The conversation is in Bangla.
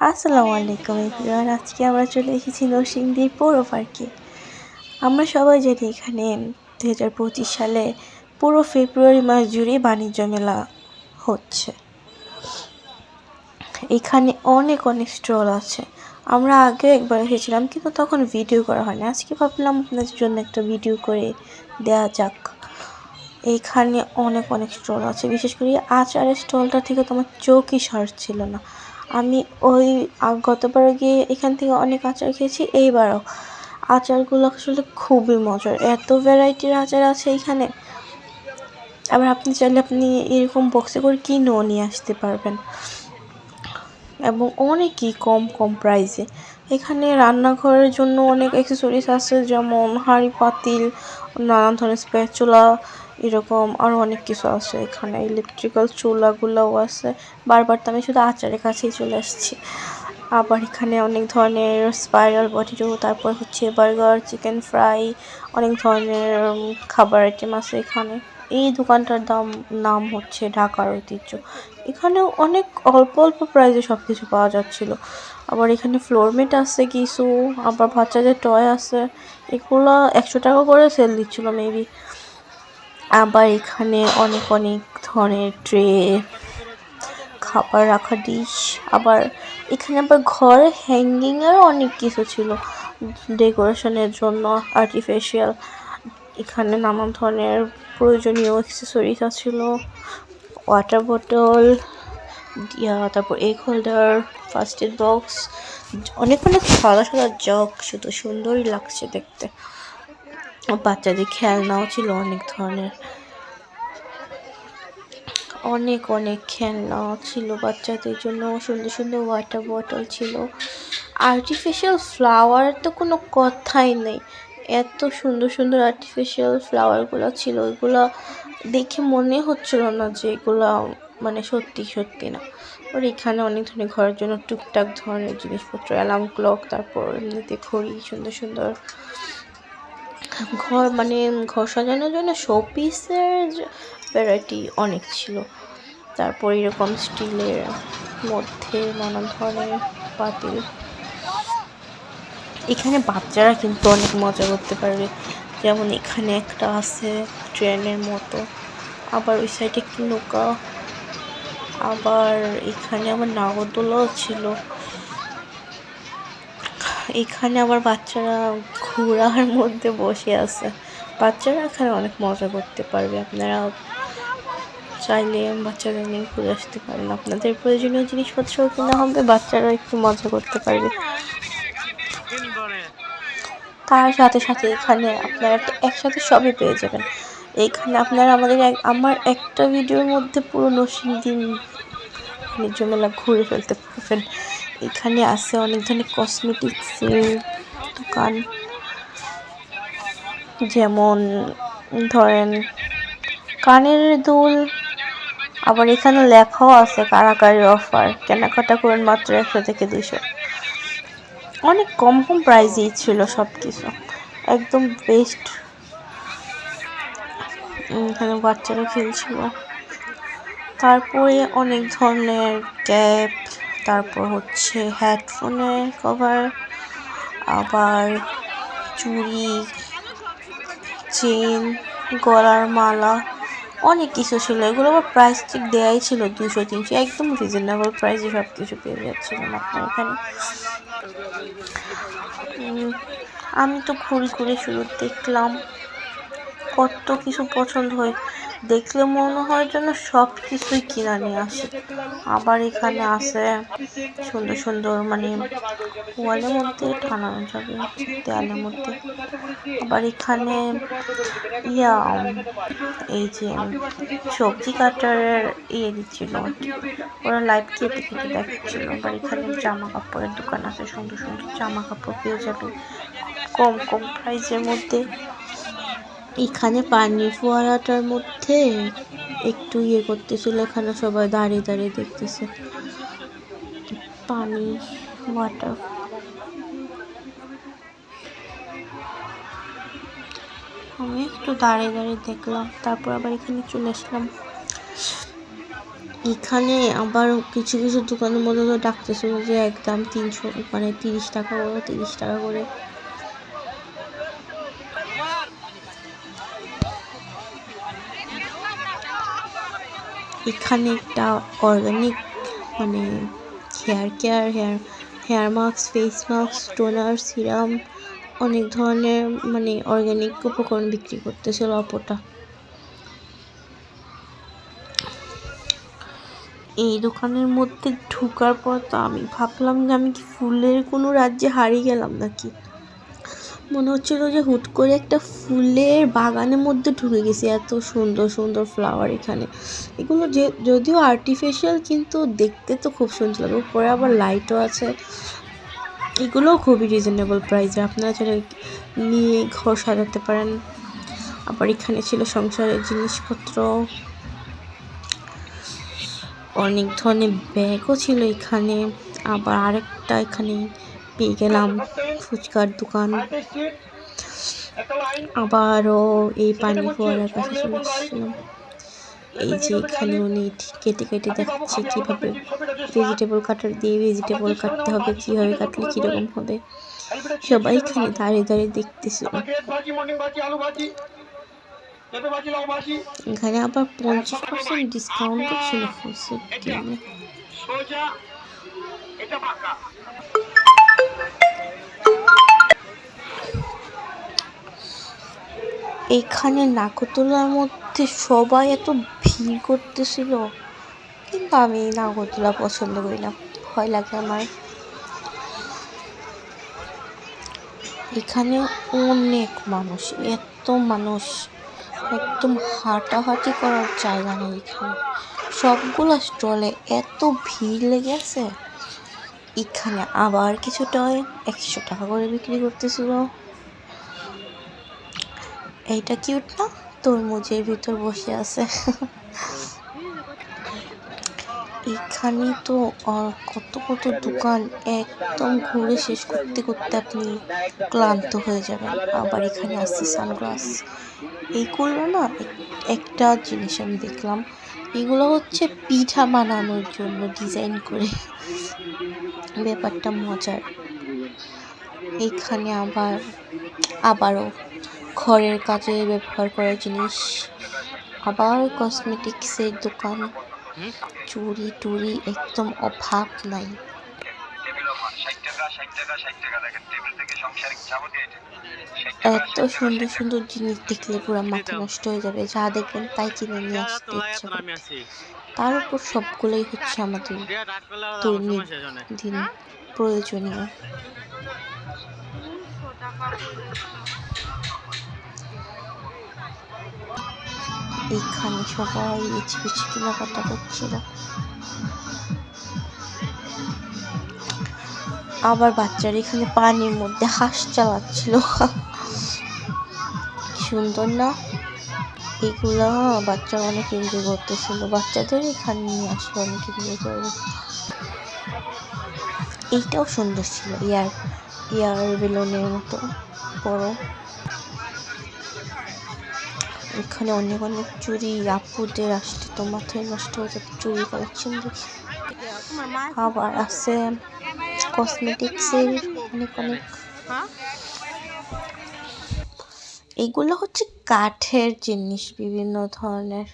আসসালামু আলাইকুম এভরিওয়ান, আজকে আমরা চলে এসেছি নরসিংদীর পৌর পার্কে। আমরা সবাই জানি এখানে দু হাজার পঁচিশ সালে পুরো ফেব্রুয়ারি মাস জুড়ে বাণিজ্য মেলা হচ্ছে। এখানে অনেক অনেক স্টল আছে। আমরা আগে একবার এসেছিলাম, কিন্তু তখন ভিডিও করা হয়নি। আজকে ভাবলাম আপনাদের জন্য একটা ভিডিও করে দেওয়া যাক। এখানে অনেক অনেক স্টল আছে। বিশেষ করে আচারের স্টলটা থেকে তোমার চোখই ছিল না। আমি ওই গতবারও গিয়ে এখান থেকে অনেক আচার খেয়েছি, এইবারও। আচারগুলো আসলে খুবই মজার। এত ভ্যারাইটির আচার আছে এখানে। আবার আপনি চাইলে আপনি এরকম বক্সে করে কিনেও নিয়ে আসতে পারবেন। এবং অনেকই কম কম প্রাইসে এখানে রান্নাঘরের জন্য অনেক অ্যাক্সেসরিজ আছে, যেমন হাঁড়ি, পাতিল, নানান ধরনের স্প্যাচুলা এরকম আরও অনেক কিছু আছে এখানে ইলেকট্রিক্যাল চুলাগুলোও আছে। বারবার তো আমি শুধু আচারের কাছেই চলে আসছি। আবার এখানে অনেক ধরনের স্পাইরাল পটেটো তারপর হচ্ছে বার্গার চিকেন ফ্রাই অনেক ধরনের খাবার আইটেম আছে এখানে। এই দোকানটার দাম, নাম হচ্ছে ঢাকার ঐতিহ্য। এখানেও অনেক অল্প অল্প প্রাইসে সব কিছু পাওয়া যাচ্ছিল। আবার এখানে ফ্লোরমেট আছে কিছু, আবার বাচ্চাদের টয় আছে। এগুলো একশো টাকা করে সেল দিচ্ছিল মেবি আবার এখানে অনেক অনেক ধরনের ট্রে, খাবার রাখা ডিশ আবার এখানে আবার ঘরে হ্যাঙ্গিংয়েরও অনেক কিছু ছিল। ডেকোরেশনের জন্য আর্টিফিশিয়াল এখানে নানান ধরনের প্রয়োজনীয় অ্যাক্সেসরিজ ছিল। ওয়াটার বোতল তারপর egg holder first aid box অনেক অনেক সাদা সাদা জগ শুধু সুন্দরই লাগছে দেখতে। বাচ্চাদের খেলনাও ছিল অনেক ধরনের। অনেক অনেক খেলনা ছিল বাচ্চাদের জন্য। সুন্দর সুন্দর ওয়াটার বটল ছিল। আর্টিফিশিয়াল ফ্লাওয়ার তো কোনো কথাই নেই। এত সুন্দর সুন্দর আর্টিফিশিয়াল ফ্লাওয়ারগুলো ছিল। ওইগুলো দেখে মনে হচ্ছিল না যে এগুলো মানে সত্যি সত্যি না। ওর এখানে অনেক ধরনের ঘরের জন্য টুকটাক ধরনের জিনিসপত্র অ্যালার্ম ক্লক তারপর এমনিতে ঘড়ি, সুন্দর সুন্দর ঘর মানে ঘর সাজানোর জন্য শোপিসের ভ্যারাইটি অনেক ছিল। তারপর এরকম স্টিলের মধ্যে নানান ধরনের পাতিল। এখানে বাচ্চারা কিন্তু অনেক মজা করতে পারবে। যেমন এখানে একটা আছে ট্রেনের মতো। আবার ওই সাইডে একটু নৌকা। আবার এখানে আমার নাগরদোলাও ছিল। এখানে আবার বাচ্চারা ঘোড়ার মধ্যে বসে আছে। বাচ্চারা এখানে অনেক মজা করতে পারবে। আপনারা চাইলে বাচ্চারা নিয়ে ঘুরে আসতে পারেন। আপনাদের প্রয়োজনীয় জিনিসপত্রও কেনা হবে বাচ্চারা একটু মজা করতে পারবে। তার সাথে সাথে এখানে আপনারা একসাথে সবই পেয়ে যাবেন। এইখানে আপনারা আমাদের আমার একটা ভিডিওর মধ্যে পুরো দিন বাণিজ্য মেলা ঘুরে ফেলতে পারবেন। এখানে আছে অনেক ধরনের কসমেটিক্সের দোকান। যেমন ধরেন কানের দুল, আবার এখানে লেখাও আছে কারাকারি অফার কেনাকাটা করেন মাত্র একশো থেকে দুশো অনেক কম কম প্রাইজেই ছিল সব কিছু একদম বেস্ট এখানে বাচ্চারা খেলছিল। তারপরে অনেক ধরনের ক্যাপ তারপর হচ্ছে হেডফোনের কভার আবার চুড়ি চেন গলার মালা, অনেক কিছু ছিল। এগুলো আবার প্রাইস ঠিক দেওয়াই ছিল দুশো তিনশো, একদম রিজনেবল প্রাইসে সব কিছু পেয়ে যাচ্ছিলাম আপনার এখানে। আমি তো ঘুরে ঘুরে শুরু দেখলাম। কত কিছু পছন্দ হয়। দেখলে মনে হয় যেন সব কিছুই কিনা নিয়ে আসে। আবার এখানে আছে সুন্দর সুন্দর মানে ওয়ালের মধ্যে টানানো যাবে, দেয়ালের মধ্যে। আবার এখানে ইয়া, এই যে সবজি কাটারের ইয়ে দিচ্ছিল। ওরা লাইভ কেটে কেটে দেখাচ্ছিল। আবার এখানে জামা কাপড়ের দোকান আছে, সুন্দর সুন্দর জামা কাপড় পেয়ে যাবে। কম কম প্রাইসের মধ্যে। এখানে পানি ফোয়ারাটার মধ্যে একটু ইয়ে করতেছিল, এখানে সবাই দাঁড়িয়ে দাঁড়িয়ে দেখতেছে। পানি ওয়াটার আমি একটু দাঁড়িয়ে দাঁড়িয়ে দেখলাম, তারপর আবার এখানে চলে আসলাম। এখানে আবার কিছু কিছু দোকানের মধ্যে ডাকতেছিল যে একদম তিনশো মানে তিরিশ টাকা করে, তিরিশ টাকা করে এখানে একটা অর্গানিক মানে hair care hair hair mask face mask toner serum অনেক ধরনের মানে অর্গানিক উপকরণ বিক্রি করতেছিল অপরটা এই দোকানের মধ্যে ঢুকার পর তো আমি ভাবলাম যে আমি কি ফুলের কোনো রাজ্যে হারিয়ে গেলাম নাকি? মনে হচ্ছিল যে হুট করে একটা ফুলের বাগানের মধ্যে ঢুকে গেছি, এত সুন্দর সুন্দর ফ্লাওয়ার এখানে। এগুলো যে, যদিও আর্টিফিশিয়াল কিন্তু দেখতে তো খুব সুন্দর লাগে। উপরে আবার লাইটও আছে। এগুলোও খুবই রিজনেবল প্রাইসে আপনারা চাইলে নিয়ে ঘর সাজাতে পারেন। আবার এখানে ছিল সংসারের জিনিসপত্র। অনেক ধরনের ব্যাগও ছিল এখানে। আবার আরেকটা এখানে পেয়ে গেলাম ফুচকার দোকান। আবারও এই পানি ফোয়ারার কাছে চলে আসছিলাম এই যে এখানে উনি কেটে কেটে দেখাচ্ছে কীভাবে ভেজিটেবল কাটার দিয়ে ভেজিটেবল কাটতে হবে, কীভাবে কাটলে কীরকম হবে। সবাই এখানে দাঁড়িয়ে দাঁড়িয়ে দেখতেছিল এখানে আবার পঞ্চাশ পার্সেন্ট ডিসকাউন্টও ছিল এখানে নাগরদোলার মধ্যে সবাই এত ভিড় করতেছিল। কিন্তু আমি নাগরদোলা পছন্দ করি না। ভয় লাগে আমার। এখানে অনেক মানুষ, এত মানুষ। একদম হাঁটাহাঁটি করার জায়গা নেই এখানে। সবগুলো স্টলে এত ভিড় লেগেছে এখানে আবার কিছুটা একশো টাকা করে বিক্রি করতেছিল। এইটা কিউট না? তরমুজের ভিতর বসে আছে। এখানে তো কত কত দোকান, একদম ঘুরে শেষ করতে করতে আপনি ক্লান্ত হয়ে যাবেন। আবার এখানে আসছে সানগ্লাস। এইগুলো না এক- একটা জিনিস আমি দেখলাম, এগুলো হচ্ছে পিঠা বানানোর জন্য ডিজাইন করে। ব্যাপারটা মজার। এখানে আবার, আবারও ঘরের কাজে ব্যবহার করার জিনিস, আবার কসমেটিক্সের দোকান। চুরি টুড়ি একদম অভাব নাই। এত সুন্দর সুন্দর জিনিস দেখলে পুরো মাথা নষ্ট হয়ে যাবে। যা দেখবেন তাই কিনে নিয়ে আসতে ইচ্ছা তার উপর সবগুলোই হচ্ছে আমাদের দিন প্রয়োজনীয়। এখানে সবাই পিছিয়ে কেনাকাটা করছিল আবার বাচ্চারা এখানে পানির মধ্যে হাঁস চালাচ্ছিল। সুন্দর না? এগুলা বাচ্চারা অনেক এনজয় করতেছিল। বাচ্চাদের এখানে নিয়ে আসলে অনেক এনজয় করবে এইটাও সুন্দর ছিল। ইয়ার ইয়ার বেলুনের মতো বড়। এখানে অনেক অনেক চুরি, আপুদের আসতে তো মাথায় নষ্ট হয়ে যাবে, চুরি কালেকশন আবার আছে কসমেটিক্সের অনেক অনেক। এগুলো হচ্ছে কাঠের জিনিস, বিভিন্ন ধরনের।